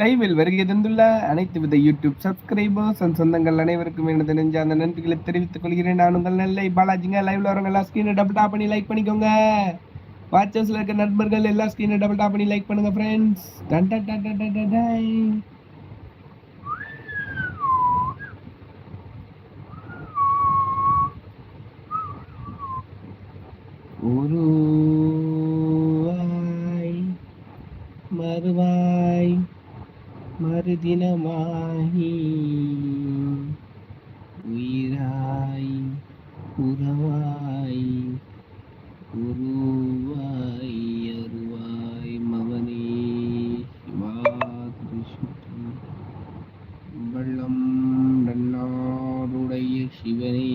லைவில் வருகை தந்துள்ள அனைத்து வித யூடியூப் சப்ஸ்கிரைபர்ஸ் அண்ட் சொந்தங்கள் அனைவருக்கும் எனது நெஞ்ச அந்த நன்றிகளை தெரிவித்துக் கொள்கிறேன். நான் உங்கள் நெல்லை பாலாஜிங்க. லைவ்ல வரவங்க எல்லா ஸ்க்ரீனை டபுள் டாப் பண்ணி லைக் பண்ணிக்கோங்க. வாட்சர்ஸ்ல இருக்க நண்பர்கள் எல்லா ஸ்கிரீனை டபுள் டாப் பண்ணி லைக் பண்ணுங்க ஃப்ரெண்ட்ஸ் டன் டன் டன் டன் டன் டன் டன். உருவாய் மறுவாய் ദിനമായി ഉയരായി ഉറവായി ഉരുവായി അറുവായി മകനേ വെള്ളം വെള്ളാടുടയ ശിവനെ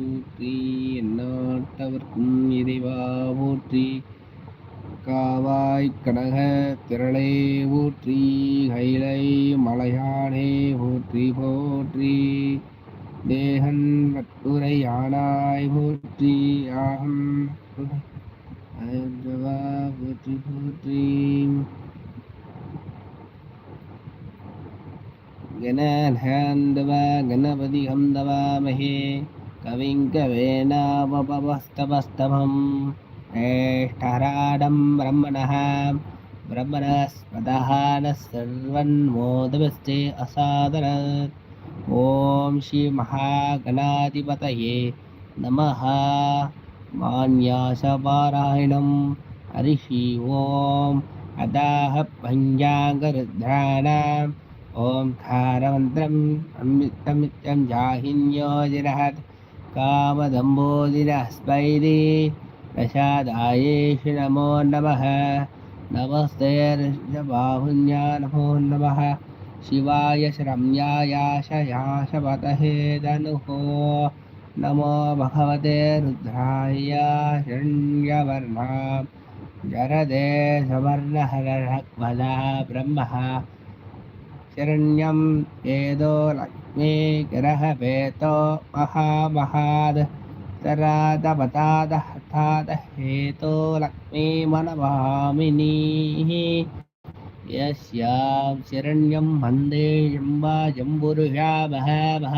ഊത്തി എന്നാട്ടവർക്കും ഇരവാ ഊത്തി കാവായ് കടക തിരളേ ഊത്തി ഹൈല போற்றி போற்றி தேகன் வட்டுரையானாய் போற்றி ஆகம் அயர்ந்தவா போற்றி போற்றி गणध्यान्दव गणपति हम दवामहे कविं कवेनावपवस्तवस्तभं ज्येष्ठराडं ब्रह्मणः ब्रह्मणस्पतः नः सर्वन्मोदमस्ते असादरत् ॐ श्रीमहागणाधिपतये नमः। मान्यासपारायणं। हरिः ॐ अदाः पञ्चाङ्गरुद्राणाम् ओंकारमन्त्रम् अमृतमित्यं जाहिन्योजिरहत् कामदम्बोजिरस्पैरि प्रसादायेषु नमो नमः। नमस्ते ऋषबाहुन्या नमो नमः शिवाय शरम्यायाशयाशपतहे धनुः। नमो भगवते रुद्राय शरण्यवर्णा जरदे सवर्णहरः ब्रह्मः शरण्यं वेदो लक्ष्मी ग्रहवेतो महामहाद्। तरादपतादहताद हेतो लक्ष्मीमनभामिनीः यस्यां शरण्यं वंदे जम्बा जम्बुरुषा बहवः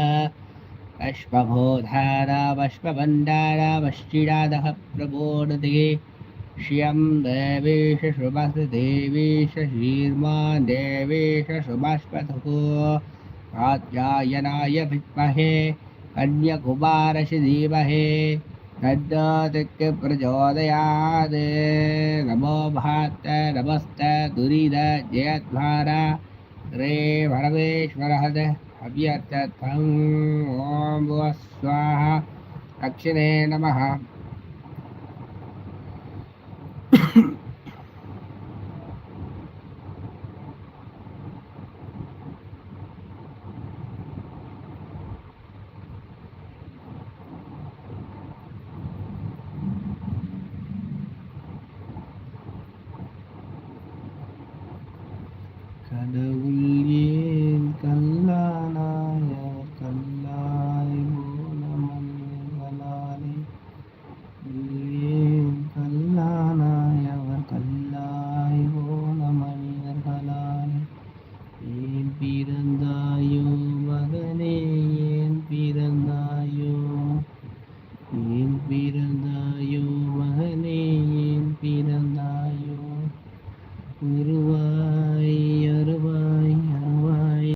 अश्वभोधारावश्वभण्डारावश्चिरादः प्रबोधते श्रियं देवेश शुभस देवेश शीर्मा देवेश शुभस्पथुः कात्यायनाय विद्महे। कन्यकुमारस्य धीमहे तन्नोदिक् प्रचोदयात्। नमो भात नमस्त दुरीद जयद्वारा। रे परमेश्वरः अव्यर्थं ॐ स्वाहा। दक्षिणे नमः। ஏன் பிறந்தாயோ